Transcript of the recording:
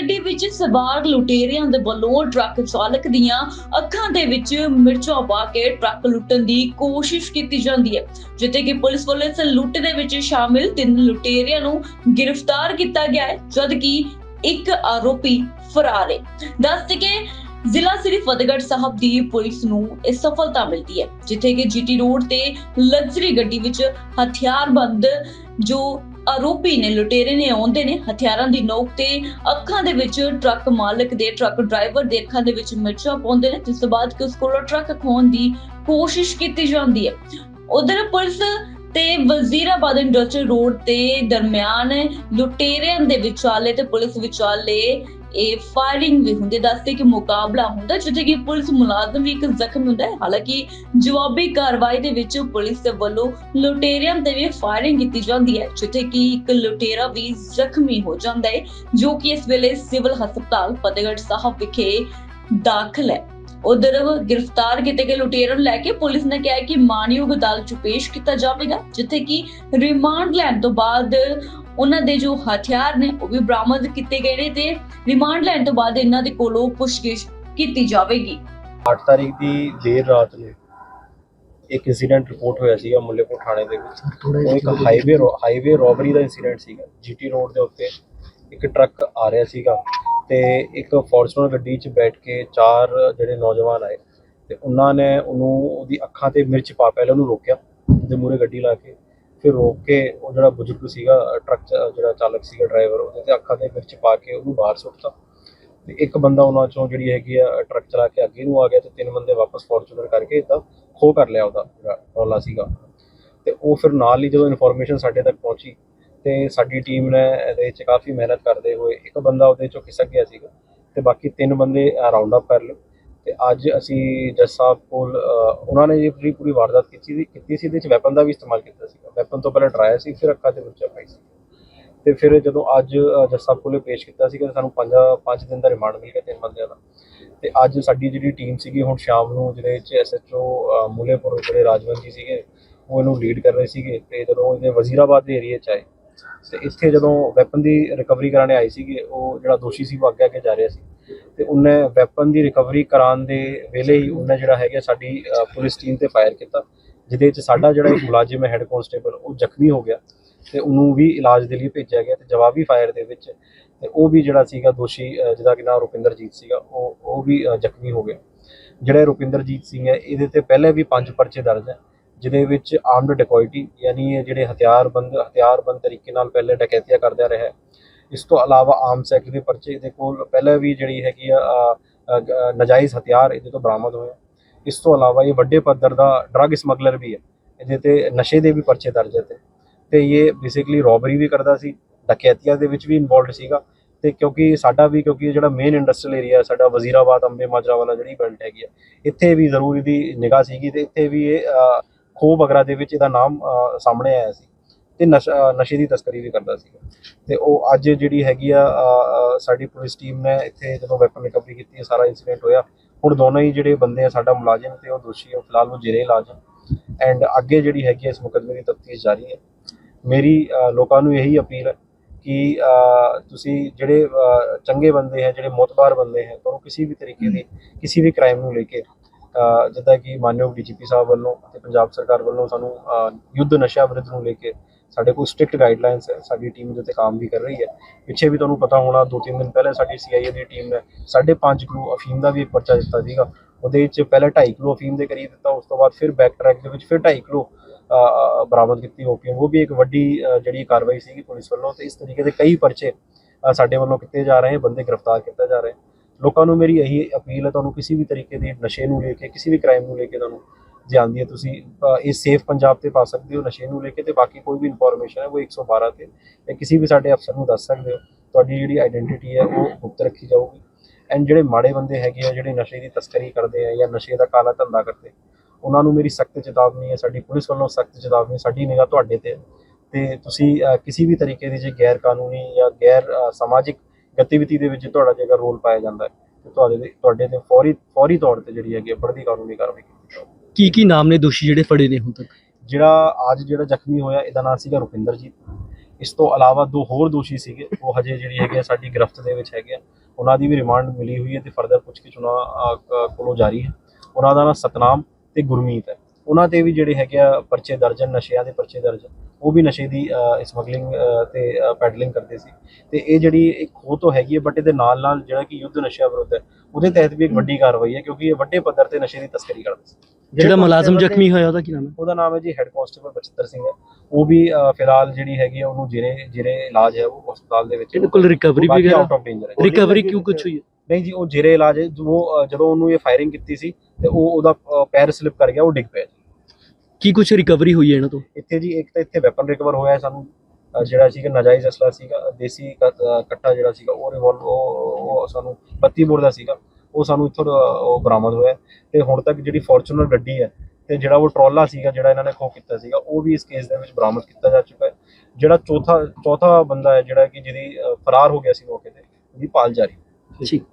ਵਿੱਚ ਸਵਾਰ ਲੁਟੇਰਿਆਂ ਦੇ ਵੱਲੋਂ ਟਰੱਕ ਚਾਲਕ ਦੀਆਂ ਅੱਖਾਂ ਦੇ ਵਿੱਚ ਮਿਰਚਾਂ ਪਾ ਕੇ ਟਰੱਕ ਲੁੱਟਣ ਦੀ ਕੋਸ਼ਿਸ਼ ਕੀਤੀ ਜਾਂਦੀ ਹੈ, ਜਿੱਥੇ ਕਿ ਪੁਲਿਸ ਵੱਲੋਂ ਇਸ ਲੁੱਟ ਦੇ ਵਿੱਚ ਸ਼ਾਮਿਲ ਤਿੰਨ ਲੁਟੇਰਿਆਂ ਨੂੰ ਗ੍ਰਿਫਤਾਰ ਕੀਤਾ ਗਿਆ ਹੈ ਜਦ ਇੱਕ ਆਰੋਪੀ ਫਰਾਰ ਹੈ। ਦੱਸਦੇ ਕਿ ਜ਼ਿਲ੍ਹਾ ਸ੍ਰੀ ਫਤਿਹਗੜ੍ਹ ਸਾਹਿਬ ਦੀ ਪੁਲਿਸ ਨੂੰ ਇਹ ਸਫਲਤਾ ਮਿਲਦੀ ਹੈ, ਜਿੱਥੇ ਕਿ ਜੀਟੀ ਰੋਡ ਤੇ ਲਗਜ਼ਰੀ ਗੱਡੀ ਵਿੱਚ ਹਥਿਆਰਬੰਦ ਜੋ ਆਰੋਪੀ ਨੇ ਲੁਟੇਰੇ ਨੇ ਆਉਂਦੇ ਨੇ ਹਥਿਆਰਾਂ ਦੀ ਨੋਕ ਤੇ ਅੱਖਾਂ ਦੇ ਵਿੱਚ ਟਰੱਕ ਮਾਲਕ ਦੇ, ਟਰੱਕ ਡਰਾਈਵਰ ਦੇ ਅੱਖਾਂ ਦੇ ਵਿੱਚ ਮਿਰਚਾਂ ਪਾਉਂਦੇ ਨੇ, ਜਿਸ ਤੋਂ ਬਾਅਦ ਕਿ ਉਸ ਕੋਲੋਂ ਟਰੱਕ ਖੋਹਣ ਦੀ ਕੋਸ਼ਿਸ਼ ਕੀਤੀ ਜਾਂਦੀ ਹੈ। ਉਧਰ ਪੁਲਿਸ ਤੇ ਵਜ਼ੀਰਾਬਾਦ ਇੰਡਸਟਰੀ ਰੋਡ ਤੇ ਦਰਮਿਆਨ ਲੁਟੇਰਿਆਂ ਦੇ ਵਿਚਾਲੇ ਤੇ ਪੁਲਿਸ ਵਿਚਾਲੇ ਇਹ ਫਾਇਰਿੰਗ ਵੀ ਹੁੰਦੀ ਦੱਸਦੇ ਕਿ ਮੁਕਾਬਲਾ ਹੁੰਦਾ, ਜਿੱਥੇ ਕਿ ਪੁਲਿਸ ਮੁਲਾਜ਼ਮ ਵੀ ਇੱਕ ਜ਼ਖਮੀ ਹੁੰਦਾ ਹੈ। ਹਾਲਾਂਕਿ ਜਵਾਬੀ ਕਾਰਵਾਈ ਦੇ ਵਿੱਚ ਪੁਲਿਸ ਦੇ ਵੱਲੋਂ ਲੁਟੇਰਿਆਂ ਤੇ ਵੀ ਫਾਇਰਿੰਗ ਕੀਤੀ ਜਾਂਦੀ ਹੈ, ਜਿੱਥੇ ਕਿ ਇੱਕ ਲੁਟੇਰਾ ਵੀ ਜ਼ਖਮੀ ਹੋ ਜਾਂਦਾ ਹੈ, ਜੋ ਕਿ ਇਸ ਵੇਲੇ ਸਿਵਲ ਹਸਪਤਾਲ ਫਤਿਹਗੜ੍ਹ ਸਾਹਿਬ ਵਿਖੇ ਦਾਖਲ ਹੈ। ਉਧਰ ਗ੍ਰਿਫਤਾਰ ਕੀਤੇ ਗਏ ਲੁਟੇਰਾਂ ਨੂੰ ਲੈ ਕੇ ਪੁਲਿਸ ਨੇ ਕਿਹਾ ਕਿ ਮਾਨਯੋਗ ਅਦਾਲਤ 'ਚ ਪੇਸ਼ ਕੀਤਾ ਜਾਵੇਗਾ ਜਿੱਥੇ ਕਿ ਰਿਮਾਂਡ ਲੈਣ ਤੋਂ ਬਾਅਦ ਉਹਨਾਂ ਦੇ ਜੋ ਹਥਿਆਰ ਨੇ ਉਹ ਵੀ ਬਰਾਮਦ ਕੀਤੇ ਗਏ ਨੇ ਤੇ ਰਿਮਾਂਡ ਲੈਣ ਤੋਂ ਬਾਅਦ ਇਹਨਾਂ ਦੇ ਕੋਲੋਂ ਪੁੱਛਗਿੱਛ ਕੀਤੀ ਜਾਵੇਗੀ। 8 ਤਾਰੀਖ ਦੀ ਦੇਰ ਰਾਤ ਨੂੰ ਇੱਕ ਇਨਸੀਡੈਂਟ ਰਿਪੋਰਟ ਹੋਇਆ ਸੀਗਾ ਮੁੱਲੇਪੁਰ ਥਾਣੇ ਦੇ ਵਿੱਚ। ਉਹ ਇੱਕ ਹਾਈਵੇ ਹਾਈਵੇ ਰੋਬਰੀ ਦਾ ਇਨਸੀਡੈਂਟ ਸੀਗਾ। ਜੀਟੀ ਰੋਡ ਦੇ ਉੱਤੇ ਇੱਕ ਟਰੱਕ ਆ ਰਿਹਾ ਸੀਗਾ। ਤੇ ਇੱਕ ਫੋਰਚੂਨਰ ਗੱਡੀ 'ਚ ਬੈਠ ਕੇ ਚਾਰ ਜਿਹੜੇ ਨੌਜਵਾਨ ਆਏ ਤੇ ਉਹਨਾਂ ਨੇ ਉਹਨੂੰ, ਉਹਦੀ ਅੱਖਾਂ ਤੇ ਮਿਰਚ ਪਾ ਪਹਿਲੇ ਉਹਨੂੰ ਰੋਕਿਆ ਦੇ ਮੂਹਰੇ ਗੱਡੀ ਲਾ ਕੇ, ਫਿਰ ਰੋਕ ਕੇ ਉਹ ਜਿਹੜਾ ਬਜ਼ੁਰਗ ਸੀਗਾ, ਟਰੱਕ ਜਿਹੜਾ ਚਾਲਕ ਸੀਗਾ ਡਰਾਈਵਰ, ਉਹਦੇ ਤੇ ਅੱਖਾਂ ਤੇ ਮਿਰਚ ਪਾ ਕੇ ਉਹਨੂੰ ਬਾਹਰ ਸੁੱਟਤਾ। ਤੇ ਇੱਕ ਬੰਦਾ ਉਹਨਾਂ ਚੋਂ ਜਿਹੜੀ ਹੈਗੀ ਆ, ਟਰੱਕ ਚਲਾ ਕੇ ਅੱਗੇ ਨੂੰ ਆ ਗਿਆ ਤੇ ਤਿੰਨ ਬੰਦੇ ਵਾਪਸ ਫੋਰਚੂਨਰ ਕਰਕੇ ਇਦਾਂ ਖੋ ਕਰ ਲਿਆ ਉਹਦਾ ਜਿਹੜਾ ਰੌਲਾ ਸੀਗਾ। ਤੇ ਉਹ ਫਿਰ ਨਾਲ ਹੀ ਜਦੋਂ ਇਨਫੋਰਮੇਸ਼ਨ ਸਾਡੇ ਤੱਕ ਪਹੁੰਚੀ ਤੇ ਸਾਡੀ ਟੀਮ ਨੇ ਇਹਦੇ ਵਿੱਚ ਕਾਫੀ ਮਿਹਨਤ ਕਰਦੇ ਹੋਏ ਇੱਕ ਬੰਦਾ ਉਹਦੇ ਚੋਂ ਖਿਸਕ ਗਿਆ ਸੀਗਾ ਤੇ ਬਾਕੀ ਤਿੰਨ ਬੰਦੇ ਰਾਉਂਡ ਅਪ ਕਰ ਲਏ। ਤੇ ਅੱਜ ਅਸੀਂ ਜੱਜ ਸਾਹਿਬ ਕੋਲ ਉਹਨਾਂ ਨੇ ਇਹ ਪੂਰੀ ਪੂਰੀ ਵਾਰਦਾਤ ਕੀਤੀ ਸੀ ਕੀਤੀ ਸੀ ਇਹਦੇ ਵਿੱਚ ਵੈਪਨ ਦਾ ਵੀ ਇਸਤੇਮਾਲ ਕੀਤਾ ਸੀਗਾ। ਵੈਪਨ ਤੋਂ ਪਹਿਲਾਂ ਡਰਾਇਆ ਸੀ ਫਿਰ ਅੱਖਾਂ ਤੇ ਬੱਚਾ ਪਾਈ ਸੀ। ਤੇ ਫਿਰ ਜਦੋਂ ਅੱਜ ਅ, ਜੱਜ ਸਾਹਿਬ ਕੋਲੇ ਪੇਸ਼ ਕੀਤਾ ਸੀਗਾ ਤਾਂ ਸਾਨੂੰ ਪੰਜ ਪੰਜ ਦਿਨ ਦਾ ਰਿਮਾਂਡ ਮਿਲ ਗਿਆ ਤਿੰਨ ਬੰਦਿਆਂ ਦਾ। ਤੇ ਅੱਜ ਸਾਡੀ ਜਿਹੜੀ ਟੀਮ ਸੀਗੀ ਹੁਣ ਸ਼ਾਮ ਨੂੰ ਜਿਹਦੇ ਵਿੱਚ ਐਸਐਚਓ ਮੂਲੇਪੁਰ ਜਿਹੜੇ ਰਾਜਵੰਤ ਜੀ ਸੀਗੇ ਉਹ ਇਹਨੂੰ ਲੀਡ ਕਰ ਰਹੇ ਸੀਗੇ ਤੇ ਜਦੋਂ ਇਹਦੇ ਵਜ਼ੀਰਾਬਾਦ ਦੇ ਏਰੀਆ 'ਚ ਆਏ ਤੇ ਇੱਥੇ ਜਦੋਂ ਵੈਪਨ ਦੀ ਰਿਕਵਰੀ ਕਰਾਣੇ ਆਏ ਸੀਗੇ, ਉਹ ਜਿਹੜਾ ਦੋਸ਼ੀ ਸੀ, ਉਹ ਅੱਗੇ ਅੱਗੇ ਜਾ ਰਿਹਾ ਸੀ। ਤੇ ਉਹਨੇ ਵੈਪਨ ਦੀ ਰਿਕਵਰੀ ਕਰਾਉਣ ਦੇ ਵੇਲੇ ਹੀ ਉਹਨੇ ਜਿਹੜਾ ਹੈਗਾ ਸਾਡੀ ਪੁਲਿਸ ਟੀਮ ਤੇ ਫਾਇਰ ਕੀਤਾ, ਜਿਹਦੇ ਵਿੱਚ ਸਾਡਾ ਜਿਹੜਾ ਇੱਕ ਮੁਲਾਜ਼ਮ ਹੈ ਹੈੱਡ ਕਾਂਸਟੇਬਲ ਉਹ ਜ਼ਖਮੀ ਹੋ ਗਿਆ ਤੇ ਉਹਨੂੰ ਵੀ ਇਲਾਜ ਦੇ ਲਈ ਭੇਜਿਆ ਗਿਆ ਤੇ ਜਵਾਬੀ ਫਾਇਰ ਦੇ ਵਿੱਚ ਤੇ ਉਹ ਵੀ ਜਿਹੜਾ ਸੀਗਾ ਦੋਸ਼ੀ ਜਿਹਦਾ ਕਿ ਨਾਮ ਰੁਪਿੰਦਰਜੀਤ ਸੀਗਾ, ਉਹ ਉਹ ਵੀ ਜ਼ਖਮੀ ਹੋ ਗਿਆ। ਜਿਹੜਾ ਰੁਪਿੰਦਰਜੀਤ ਸਿੰਘ ਹੈ, ਇਹਦੇ ਤੇ ਪਹਿਲੇ ਵੀ ਪੰਜ ਪਰਚੇ ਦਰਜ ਹੈ। ਜਿਹਦੇ ਵਿੱਚ ਆਰਮਡ ਡਕੋਇਟੀ ਯਾਨੀ ਇਹ ਜਿਹੜੇ ਹਥਿਆਰਬੰਦ ਹਥਿਆਰਬੰਦ ਤਰੀਕੇ ਨਾਲ ਪਹਿਲੇ ਡਕੈਤੀਆਂ ਕਰਦਾ ਰਿਹਾ ਇਸ ਤੋਂ ਇਲਾਵਾ ਆਮ ਸੈਕ ਦੇ ਪਰਚੇ ਦੇ ਕੋਲ ਪਹਿਲਾਂ ਵੀ ਜਿਹੜੀ ਹੈਗੀ ਆ ਅ, ਨਾਜਾਇਜ਼ ਹਥਿਆਰ ਇਹਦੇ ਤੋਂ ਬਰਾਮਦ ਹੋਏ ਇਸ ਤੋਂ ਇਲਾਵਾ ਇਹ ਵੱਡੇ ਪੱਧਰ ਦਾ ਡਰੱਗ ਸਮਗਲਰ ਵੀ ਹੈ। ਇਹਦੇ ਤੇ ਨਸ਼ੇ ਦੇ ਵੀ ਪਰਚੇ ਦਰਜ ਹੈ ਤੇ। ਇਹ ਬੇਸਿਕਲੀ ਰੋਬਰੀ ਵੀ ਕਰਦਾ ਸੀ ਡਕੈਤੀਆਂ ਦੇ ਵਿੱਚ ਵੀ ਇਨਵੋਲਡ ਸੀਗਾ। ਤੇ ਕਿਉਂਕਿ ਸਾਡਾ ਵੀ ਕਿਉਂਕਿ ਇਹ ਜਿਹੜਾ ਮੇਨ ਇੰਡਸਟਰੀਅਲ ਏਰੀਆ ਸਾਡਾ ਵਜ਼ੀਰਾਬਾਦ ਅੰਬੇ ਮਾਜਰਾ ਵਾਲਾ ਜਿਹੜੀ ਬੈਲਟ ਹੈਗੀ ਆ ਇੱਥੇ ਵੀ ਜ਼ਰੂਰ ਇਹਦੀ ਨਿਗਾਹ ਸੀਗੀ ਤੇ ਇੱਥੇ ਵੀ ਇਹ ਖੋਹ ਵਗੈਰਾ ਦੇ ਵਿੱਚ ਇਹਦਾ ਨਾਮ ਸਾਹਮਣੇ ਆਇਆ ਸੀ ਤੇ ਨਸ਼ਾ ਨਸ਼ੇ ਦੀ ਤਸਕਰੀ ਵੀ ਕਰਦਾ ਸੀ ਤੇ ਉਹ ਅੱਜ ਜਿਹੜੀ ਹੈਗੀ ਆ ਸਾਡੀ ਪੁਲਿਸ ਟੀਮ ਨੇ ਇੱਥੇ ਜਦੋਂ ਵੈਪਨ ਰਿਕਵਰੀ ਕੀਤੀ ਹੈ, ਸਾਰਾ ਇਨਸੀਡੈਂਟ ਹੋਇਆ। ਹੁਣ ਦੋਨੋਂ ਹੀ ਜਿਹੜੇ ਬੰਦੇ ਆ, ਸਾਡਾ ਮੁਲਾਜ਼ਮ ਤੇ ਉਹ ਦੋਸ਼ੀ ਆ, ਉਹ ਫਿਲਹਾਲ ਉਹ ਜੇਰੇ ਇਲਾਜ ਐਂਡ ਅੱਗੇ ਜਿਹੜੀ ਹੈਗੀ ਹੈ ਇਸ ਮੁਕੱਦਮੇ ਦੀ ਤਫਤੀਸ਼ ਜਾਰੀ ਹੈ। ਮੇਰੀ ਲੋਕਾਂ ਨੂੰ ਇਹੀ ਅਪੀਲ ਹੈ ਕਿ ਤੁਸੀਂ ਜਿਹੜੇ ਚੰਗੇ ਬੰਦੇ ਹੈ, ਜਿਹੜੇ ਮੋਤਬਾਰ ਬੰਦੇ ਹੈ, ਤੁਹਾਨੂੰ ਕਿਸੇ ਵੀ ਤਰੀਕੇ ਦੀ, ਕਿਸੇ ਵੀ ਕ੍ਰਾਈਮ ਨੂੰ ਲੈ ਕੇ ਜਿੱਦਾਂ ਕਿ ਮਾਨਯੋਗ ਡੀਜੀਪੀ ਸਾਹਿਬ ਵੱਲੋਂ ਤੇ ਪੰਜਾਬ ਸਰਕਾਰ ਵੱਲੋਂ ਸਾਨੂੰ ਯੁੱਧ ਨਸ਼ਾ ਵਿਰੁੱਧ ਨੂੰ ਲੈ ਕੇ ਸਾਡੇ ਕੋਲ ਸਟ੍ਰਿਕਟ ਗਾਈਡਲਾਈਨਸ ਹੈ ਸਾਡੀ ਟੀਮ ਉਹਦੇ ਤੇ ਕੰਮ ਵੀ ਕਰ ਰਹੀ ਹੈ। ਪਿੱਛੇ ਵੀ ਤੁਹਾਨੂੰ ਪਤਾ ਹੋਣਾ ਦੋ ਤਿੰਨ ਦਿਨ ਪਹਿਲੇ ਸਾਡੀ ਸੀਆਈਏ ਦੀ ਟੀਮ ਨੇ 5.5 ਕਿਲੋ ਅਫੀਮ ਦਾ ਵੀ ਪਰਚਾ ਦਿੱਤਾ ਸੀਗਾ। ਉਹਦੇ ਵਿੱਚ ਪਹਿਲਾਂ 2.5 ਕਿਲੋ ਅਫੀਮ ਦੇ ਕਰੀਬ ਦਿੱਤਾ ਉਸ ਤੋਂ ਬਾਅਦ ਫਿਰ ਬੈਕ ਟਰੈਕ ਦੇ ਵਿੱਚ ਫਿਰ 2.5 ਕਿਲੋ ਅ, ਅ, ਬਰਾਮਦ ਕੀਤੀ ਓਪੀਐਮ ਉਹ ਵੀ ਇੱਕ ਵੱਡੀ ਜਿਹੜੀ ਕਾਰਵਾਈ ਸੀਗੀ ਪੁਲਿਸ ਵੱਲੋਂ ਤੇ ਇਸ ਤਰੀਕੇ ਦੇ ਕਈ ਪਰਚੇ ਸਾਡੇ ਵੱਲੋਂ ਕੀਤੇ ਜਾ ਰਹੇ ਬੰਦੇ ਗ੍ਰਿਫਤਾਰ ਕੀਤੇ ਜਾ ਰਹੇ। ਲੋਕਾਂ ਨੂੰ ਮੇਰੀ ਇਹੀ ਅਪੀਲ ਹੈ, ਤੁਹਾਨੂੰ ਕਿਸੇ ਵੀ ਤਰੀਕੇ ਦੇ ਨਸ਼ੇ ਨੂੰ ਲੈ ਕੇ, ਕਿਸੇ ਵੀ ਕ੍ਰਾਈਮ ਨੂੰ ਲੈ ਕੇ ਤੁਹਾਨੂੰ ਜੇ ਆਉਂਦੀ ਹੈ ਤੁਸੀਂ ਇਹ ਸੇਫ ਪੰਜਾਬ ਤੇ ਪਾ ਸਕਦੇ ਹੋ, ਨਸ਼ੇ ਨੂੰ ਲੈ ਕੇ ਤੇ ਬਾਕੀ ਕੋਈ ਵੀ ਇਨਫੋਰਮੇਸ਼ਨ ਹੈ, ਉਹ 112 ਤੇ ਜਾਂ ਕਿਸੇ ਵੀ ਸਾਡੇ ਅਫਸਰ ਨੂੰ ਦੱਸ ਸਕਦੇ ਹੋ। ਤੁਹਾਡੀ ਜਿਹੜੀ ਆਇਡੈਂਟੀਟੀ ਹੈ, ਉਹ ਗੁਪਤ ਰੱਖੀ ਜਾਊਗੀ। ਐਂਡ ਜਿਹੜੇ ਮਾੜੇ ਬੰਦੇ ਹੈਗੇ ਆ, ਜਿਹੜੇ ਨਸ਼ੇ ਦੀ ਤਸਕਰੀ ਕਰਦੇ ਆ ਜਾਂ ਨਸ਼ੇ ਦਾ ਕਾਲਾ ਧੰਦਾ ਕਰਦੇ, ਉਹਨਾਂ ਨੂੰ ਮੇਰੀ ਸਖਤ ਚੇਤਾਵਨੀ ਹੈ, ਸਾਡੀ ਪੁਲਿਸ ਵੱਲੋਂ ਸਖਤ ਚੇਤਾਵਨੀ, ਸਾਡੀ ਨਿਗਾਹ ਤੁਹਾਡੇ ਤੇ ਹੈ। ਤੇ ਤੁਸੀਂ ਕਿਸੇ ਵੀ ਤਰੀਕੇ ਦੀ ਜੇ ਗੈਰ ਕਾਨੂੰਨੀ ਜਾਂ ਗੈਰ ਸਮਾਜਿਕ ਗਤੀਵਿਧੀ ਦੇ ਵਿੱਚ ਤੁਹਾਡਾ ਜੇਕਰ ਰੋਲ ਪਾਇਆ ਜਾਂਦਾ ਹੈ ਤੇ ਤੁਹਾਡੇ ਤੇ ਤੁਹਾਡੇ ਤੇ ਫੌਰੀ ਫੌਰੀ ਤੌਰ ਤੇ ਜਿਹੜੀ ਹੈਗੀ ਹੈ ਬਣਦੀ ਕਾਨੂੰਨੀ ਕਾਰਵਾਈ ਕੀਤੀ ਜਾਊਗੀ ਕੀ ਕੀ ਨਾਮ ਨੇ ਦੋਸ਼ੀ ਜਿਹੜੇ ਫੜੇ ਨੇ ਹੁਣ ਤੱਕ? ਜਿਹੜਾ ਅੱਜ ਜਿਹੜਾ ਜ਼ਖਮੀ ਹੋਇਆ ਇਹਦਾ ਨਾਮ ਸੀਗਾ ਰੁਪਿੰਦਰਜੀਤ ਇਸ ਤੋਂ ਇਲਾਵਾ ਦੋ ਹੋਰ ਦੋਸ਼ੀ ਸੀਗੇ ਉਹ ਹਜੇ ਜਿਹੜੀ ਹੈਗੇ ਆ ਸਾਡੀ ਗ੍ਰਿਫਤ ਦੇ ਵਿੱਚ ਹੈਗੇ ਆ। ਉਹਨਾਂ ਦੀ ਵੀ ਰਿਮਾਂਡ ਮਿਲੀ ਹੋਈ ਹੈ ਤੇ ਫਰਦਰ ਪੁੱਛਗਿੱਛ ਉਹਨਾਂ ਅਹ, ਕ- ਕੋਲੋਂ ਜਾਰੀ ਹੈ। ਉਹਨਾਂ ਦਾ ਨਾਮ ਸਤਨਾਮ ਤੇ ਗੁਰਮੀਤ ਹੈ। ਉਹਨਾਂ ਤੇ ਵੀ ਜਿਹੜੇ ਹੈਗੇ ਆ ਪਰਚੇ ਦਰਜ ਹਨ, ਨਸ਼ਿਆਂ ਦੇ ਪਰਚੇ ਦਰਜ ਹਨ। ਉਹ ਵੀ ਨਸ਼ੇ ਦੀ ਸਮਗਲਿੰਗ ਤੇ ਪੈਡਲਿੰਗ ਕਰਦੇ ਸੀ। ਤੇ ਇਹ ਜਿਹੜੀ ਇੱਕ ਖੋਹ ਤੋਂ ਹੈਗੀ ਹੈ ਬਟ ਇਹਦੇ ਨਾਲ ਨਾਲ ਜਿਹੜਾ ਕਿ ਯੁੱਧ ਨਸ਼ਿਆਂ ਵਿਰੁੱਧ ਹੈ ਉਹਦੇ ਤਹਿਤ ਵੀ ਇੱਕ ਵੱਡੀ ਕਾਰਵਾਈ ਹੈ ਕਿਉਂਕਿ ਇਹ ਵੱਡੇ ਪੱਧਰ ਤੇ ਨਸ਼ੇ ਦੀ ਤਸਕਰੀ ਕਰਦੇ ਸੀ। ਜਿਹੜਾ ਮੁਲਾਜ਼ਮ ਜ਼ਖਮੀ ਹੋਇਆ ਉਹਦਾ ਕੀ ਨਾਮ ਹੈ? ਉਹਦਾ ਨਾਮ ਹੈ ਜੀ ਹੈੱਡ ਕਾਂਸਟੇਬਲ ਬਚਿੱਤਰ ਸਿੰਘ ਹੈ। ਉਹ ਵੀ ਫਿਲਹਾਲ ਜਿਹੜੀ ਹੈਗੀ ਹੈ ਉਹਨੂੰ ਜਿਹੜੇ ਜਿਹੜੇ ਇਲਾਜ ਹੈ ਉਹ ਹਸਪਤਾਲ ਦੇ ਵਿੱਚ ਇਹਦੇ ਕੋਲ ਰਿਕਵਰੀ ਆਊਟ ਆਫ ਡੇਂਜਰ ਹੈ। ਰਿਕਵਰੀ ਕਿਉਂ ਕੁਝ ਹੋਈ ਹੈ? ਨਹੀਂ ਜੀ ਉਹ ਜਿਹੜੇ ਇਲਾਜ ਹੈ, ਅਹ, ਜਦੋਂ ਉਹਨੂੰ ਇਹ ਫਾਇਰਿੰਗ ਕੀਤੀ ਸੀ ਤੇ ਉਹ ਉਹਦਾ ਪੈਰ ਸਲਿਪ ਕਰ ਗਿਆ ਉਹ ਡਿੱਗ ਪਿਆ। ਕੀ ਕੁਝ ਰਿਕਵਰੀ ਹੋਈ ਹੈ ਇਹਨਾਂ ਤੋਂ ਇੱਥੇ ਜੀ ਇੱਕ ਤਾਂ ਇੱਥੇ ਵੈਪਨ ਰਿਕਵਰ ਹੋਇਆ ਸਾਨੂੰ ਅਹ, ਜਿਹੜਾ ਸੀਗਾ ਨਾਜਾਇਜ਼ ਅਸਲਾ ਸੀਗਾ ਦੇਸੀ ਕ- ਅਹ, ਕੱਟਾ ਜਿਹੜਾ ਸੀਗਾ ਉਹ ਰਿਵੋਲਵ ਉਹ ਉਹ ਸਾਨੂੰ 32 ਬੋਰ ਦਾ ਸੀਗਾ ਉਹ ਸਾਨੂੰ ਇੱਥੋਂ ਦਾ, ਉਹ ਬਰਾਮਦ ਹੋਇਆ। ਤੇ ਹੁਣ ਤੱਕ ਜਿਹੜੀ ਫੋਰਚੂਨਰ ਗੱਡੀ ਹੈ ਤੇ ਜਿਹੜਾ ਉਹ ਟਰੋਲਾ ਸੀਗਾ ਜਿਹੜਾ ਇਹਨਾਂ ਨੇ ਖੋਹ ਕੀਤਾ ਸੀਗਾ ਉਹ ਵੀ ਇਸ ਕੇਸ ਦੇ ਵਿੱਚ ਬਰਾਮਦ ਕੀਤਾ ਜਾ ਚੁੱਕਾ ਹੈ ਜਿਹੜਾ ਚੌਥਾ ਚੌਥਾ ਬੰਦਾ ਹੈ ਜਿਹੜਾ ਕਿ ਜਿਹਦੀ ਅਹ, ਫਰਾਰ ਹੋ ਗਿਆ ਸੀ ਮੌਕੇ ਤੇ ਉਹਦੀ ਭਾਲ ਜਾਰੀ। ਠੀਕ